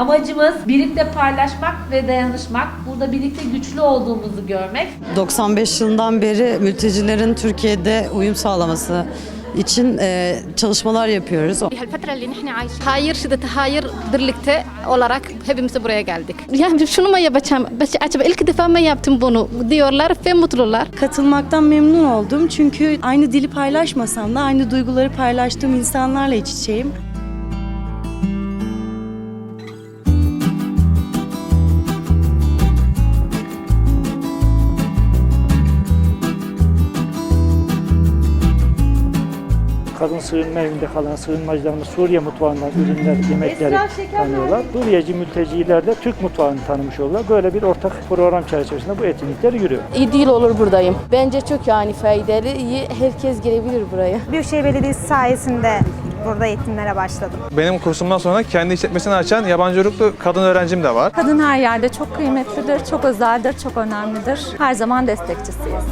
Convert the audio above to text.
Amacımız birlikte paylaşmak ve dayanışmak. Burada birlikte güçlü olduğumuzu görmek. 95 yılından beri mültecilerin Türkiye'de uyum sağlaması için e, çalışmalar yapıyoruz. Hayır şiddet hayır birlikte olarak hepimiz buraya geldik. Yani şunu mu yapacağım? Acaba ilk defa mı yaptım bunu diyorlar ve mutlular. Katılmaktan memnun oldum çünkü aynı dili paylaşmasam da aynı duyguları paylaştığım insanlarla iç içeyim. Kadın sığınma evinde kalan sığınmacılarımız Suriye mutfağından ürünler, yemekleri tanıyorlar. Suriyeci mülteciler de Türk mutfağını tanımış olurlar. Böyle bir ortak program çerçevesinde bu etkinlikler yürüyor. İyi değil olur buradayım. Bence çok yani faydalı, iyi. Herkes gelebilir buraya. Büyükşehir Belediyesi sayesinde burada eğitimlere başladım. Benim kursumdan sonra kendi işletmesini açan yabancı uyruklu kadın öğrencim de var. Kadın her yerde çok kıymetlidir, çok özeldir, çok önemlidir. Her zaman destekçisiyiz.